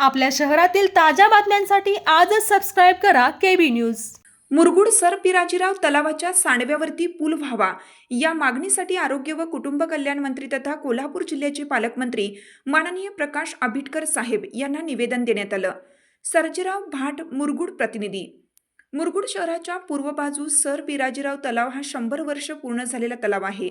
आपल्या शहरातील ताज्या बातम्यांसाठी आजच सबस्क्राईब करा KB news Murgud Sir Pirajirao तलावाच्या सांडव्यावरती पूल व्हावा. या मागणीसाठी आरोग्य व कुटुंब कल्याण मंत्री तथा कोल्हापूर जिल्ह्याचे पालकमंत्री माननीय प्रकाश आंबेडकर साहेब यांना निवेदन देण्यात आलं. सर्जेराव भाट मुरगुड प्रतिनिधी. मुरगुड शहराच्या पूर्व बाजूस सर पिराजीराव तलाव हा शंभर वर्ष पूर्ण झालेला तलाव आहे.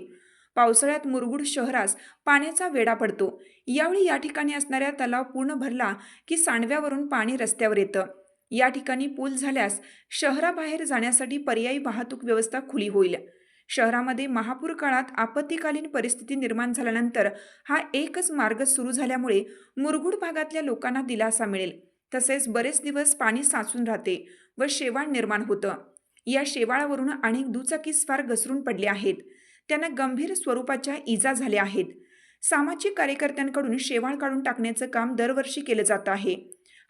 पावसाळ्यात मुरगुड शहरास पाण्याचा वेढा पडतो. यावेळी या ठिकाणी असणाऱ्या तलाव पूर्ण भरला की सांडव्यावरून पाणी रस्त्यावर येतं. या ठिकाणी पूल झाल्यास शहराबाहेर जाण्यासाठी पर्यायी वाहतूक व्यवस्था खुली होईल. शहरामध्ये महापूर काळात आपत्कालीन परिस्थिती निर्माण झाल्यानंतर हा एकच मार्ग सुरू झाल्यामुळे मुरगुड भागातल्या लोकांना दिलासा मिळेल. तसेच बरेच दिवस पाणी साचून राहते व शेवाळ निर्माण होतं. या शेवाळावरून अनेक दुचाकी स्वार घसरून पडले आहेत. त्यांना गंभीर स्वरूपाच्या इजा झाल्या आहेत. सामाजिक कार्यकर्त्यांकडून शेवाळ काढून टाकण्याचं काम दरवर्षी केलं जात आहे.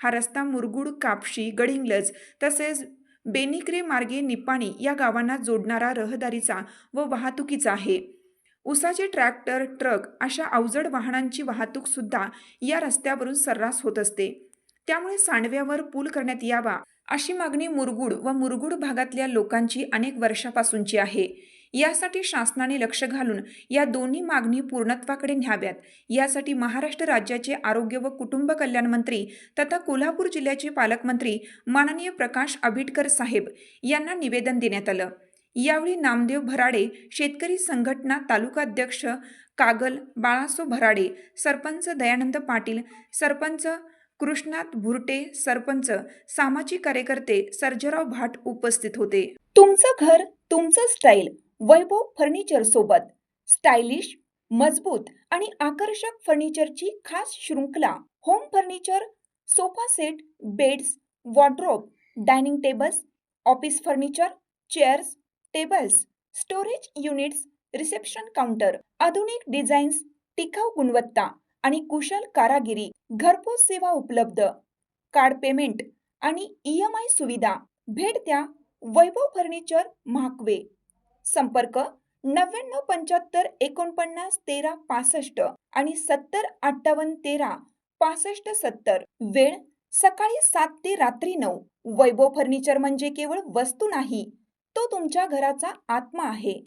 हा रस्ता मुरगुड कापशी गडिंगलज तसेच बेनिक्रे मार्गे निपाणी या गावांना जोडणारा रहदारीचा व वाहतुकीचा आहे. उसाचे ट्रॅक्टर ट्रक अशा अवजड वाहनांची वाहतूक सुद्धा या रस्त्यावरून सर्रास होत असते. त्यामुळे सांडव्यावर पूल करण्यात यावा अशी मागणी मुरगुड व मुरगुड भागातल्या लोकांची अनेक वर्षापासूनची आहे. यासाठी शासनाने लक्ष घालून या दोन्ही मागणी पूर्णत्वाकडे न्याव्यात. यासाठी महाराष्ट्र राज्याचे आरोग्य व कुटुंब कल्याण मंत्री तथा कोल्हापूर जिल्ह्याचे पालकमंत्री माननीय प्रकाश आबिटकर साहेब यांना निवेदन देण्यात आलं. यावेळी नामदेव भराडे शेतकरी संघटना तालुकाध्यक्ष कागल बाळासो भराडे सरपंच दयानंद पाटील सरपंच कृष्णात भुरटे सरपंच सामाजिक कार्यकर्ते सर्जराव भाट उपस्थित होते. तुमचं घर तुमचं स्टाईल वैभव फर्निचर सोबत. स्टायलिश मजबूत आणि आकर्षक फर्निचरची खास शृंखला. Home furniture sofa set beds wardrobe dining tables office furniture chairs tables storage units reception counter आधुनिक डिझाईन्स टिकाऊ गुणवत्ता आणि कुशल कारागिरी घरपोच सेवा उपलब्ध. कार्ड पेमेंट आणि ई एम आय सुविधा. भेट द्या वैभव फर्निचर महाकवे. संपर्क नव्याण्णव पंच्याहत्तर एकोणपन्नास तेरा पासष्ट आणि सत्तर अठ्ठावन्न तेरा पासष्ट सत्तर. वेळ सकाळी सात ते रात्री नऊ. वैभव फर्निचर म्हणजे केवळ वस्तू नाही तो तुमच्या घराचा आत्मा आहे.